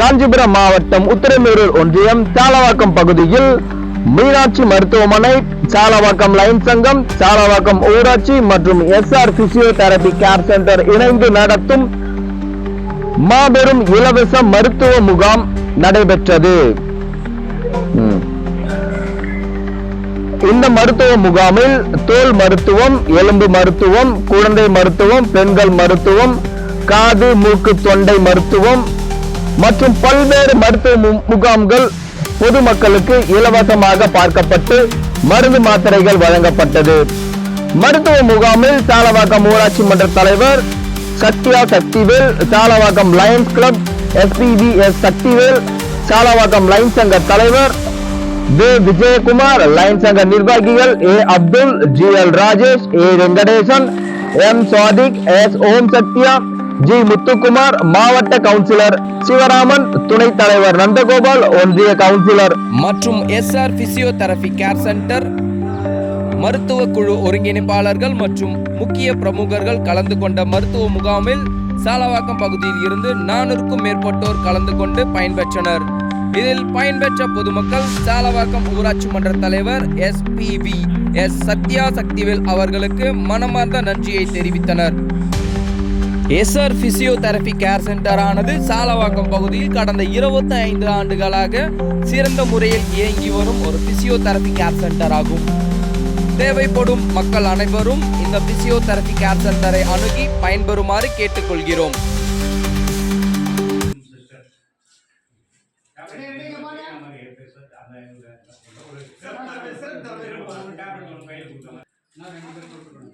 காஞ்சிபுரம் மாவட்டம் உத்திரமேரூர் ஒன்றியம் சாலவாக்கம் பகுதியில் மீனாட்சி மருத்துவமனை சாலவாக்கம் லைன் சங்கம் சாலவாக்கம் ஊராட்சி மற்றும் எஸ்ஆர் பிசியோதெரபி கேர் சென்டர் இணைந்து நடத்தும் மாபெரும் இலவச மருத்துவ முகாம் நடைபெற்றது. இந்த மருத்துவ முகாமில் தோல் மருத்துவம் எலும்பு மருத்துவம் குழந்தை மருத்துவம் பெண்கள் மருத்துவம் காது மூக்கு தொண்டை மருத்துவம் மற்றும் பல்வேறு மருத்துவ மு- முகாம்கள் பொதுமக்களுக்கு இலவசமாக பார்க்கப்பட்டு மருந்து மாத்திரைகள் வழங்கப்பட்டது. மருத்துவ முகாமில் சாலவாக்கம் ஊராட்சி மன்ற தலைவர் Sathya Sakthivel Salavakkam lions club SPB S Sakthivel Salavakkam lion சங்க தலைவர் வே. விஜயகுமார் லைன் சங்க நிர்வாகிகள் A. Abdul G. L. Rajesh A. Venkatesan M. Sadiq S. Om Sathya G Muthukumar மாவட்ட கவுன்சிலர். சிவராமன் துணைத் தலைவர் நந்தகோபால் ஒன்றிய கவுன்சிலர். மற்றும் எஸ்ஆர் பிசியோதெரபி கேர் சென்டர். மருத்துவ குழு ஒருங்கிணைப்பாளர்கள் மற்றும் முக்கிய பிரமுகர்கள் கலந்து கொண்ட மருத்துவ முகாமில் சாலவாக்கம் பகுதியில் இருந்து நானூறுக்கும் மேற்பட்டோர் கலந்து கொண்டு பயன்பெற்றனர். இதில் பயன்பெற்ற பொதுமக்கள் சாலவாக்கம் ஊராட்சி மன்ற தலைவர் S P V S Sathya Sakthivel அவர்களுக்கு மனமார்ந்த நன்றியை தெரிவித்தனர். எஸ்ஆர் பிசியோதெரபி கேர் சென்டர் ஆனது சாலவாக்கம் பகுதியில் கடந்த இருபத்தி ஐந்து ஆண்டுகளாக சிறந்த முறையில் இயங்கி வரும் ஒரு பிசியோதெரபி கேர் சென்டர் ஆகும். தேவைப்படும் மக்கள் அனைவரும் இந்த பிசியோதெரபி கேர் சென்டரை அணுகி பயன்பெறுமாறு கேட்டுக்கொள்கிறோம். நான் ரெண்டு பேர்